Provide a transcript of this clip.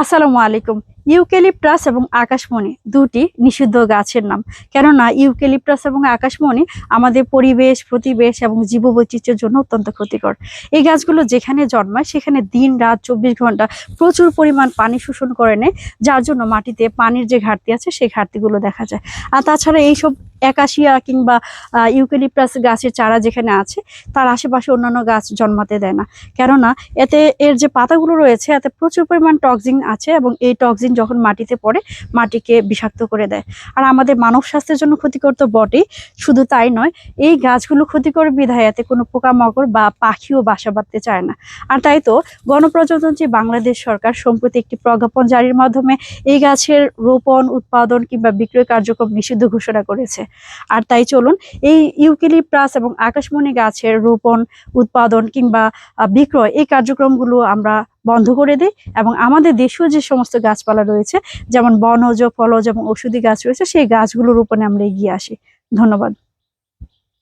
আসসালামু আলাইকুম। ইউক্যালিপটাস এবং আকাশমণি দুটি নিষিদ্ধ গাছের নাম। কেননা ইউক্যালিপটাস এবং আকাশমণি আমাদের পরিবেশ, প্রতিবেশ এবং জীববৈচিত্র্যের জন্য অত্যন্ত ক্ষতিকর। এই গাছগুলো যেখানে জন্মায়, সেখানে দিন, রাত, চব্বিশ ঘণ্টা প্রচুর পরিমাণ পানি শোষণ করে নেয়। যার জন্য মাটিতে পানির যে ঘাটতি আছে, সেই ঘাটতিগুলো দেখা যায়। আর তাছাড়া এইসব একাশিয়া কিংবা আহ, ইউক্যালিপটাস গাছের চারা যেখানে আছে তার আশেপাশে অন্যান্য গাছ জন্মাতে দেয় না। কেননা এতে এর যে পাতাগুলো রয়েছে এতে প্রচুর পরিমাণ টক্সিন আছে এবং এই টক্সিন যখন মাটিতে পড়ে মাটিকে বিষাক্ত করে দেয়। আর আমাদের মানব স্বাস্থ্যের জন্য ক্ষতিকর তো বটেই শুধু তাই নয় এই গাছগুলো ক্ষতিকর বিধায় এতে কোনো পোকামাকড় বা পাখিও বাসা বাঁধতে চায় না। আর তাই তো গণপ্রজাতন্ত্রী বাংলাদেশ সরকার সম্প্রতি একটি প্রজ্ঞাপন জারির মাধ্যমে এই গাছের রোপণ উৎপাদন কিংবা বিক্রয় কার্যক্রম নিষিদ্ধ ঘোষণা করেছে। আর তাই চলুন, এই ইউক্যালিপটাস এবং আকাশমণি গাছের রোপণ, উৎপাদন কিংবা বিক্রয় এই কার্যক্রমগুলো আমরা বন্ধ করে দিই এবং আমাদের দেশীয় যে সমস্ত গাছপালা রয়েছে, যেমন বনজ, ফলজ এবং ওষুধি গাছ রয়েছে, সেই গাছগুলো রোপণে আমরা এগিয়ে আসি। ধন্যবাদ।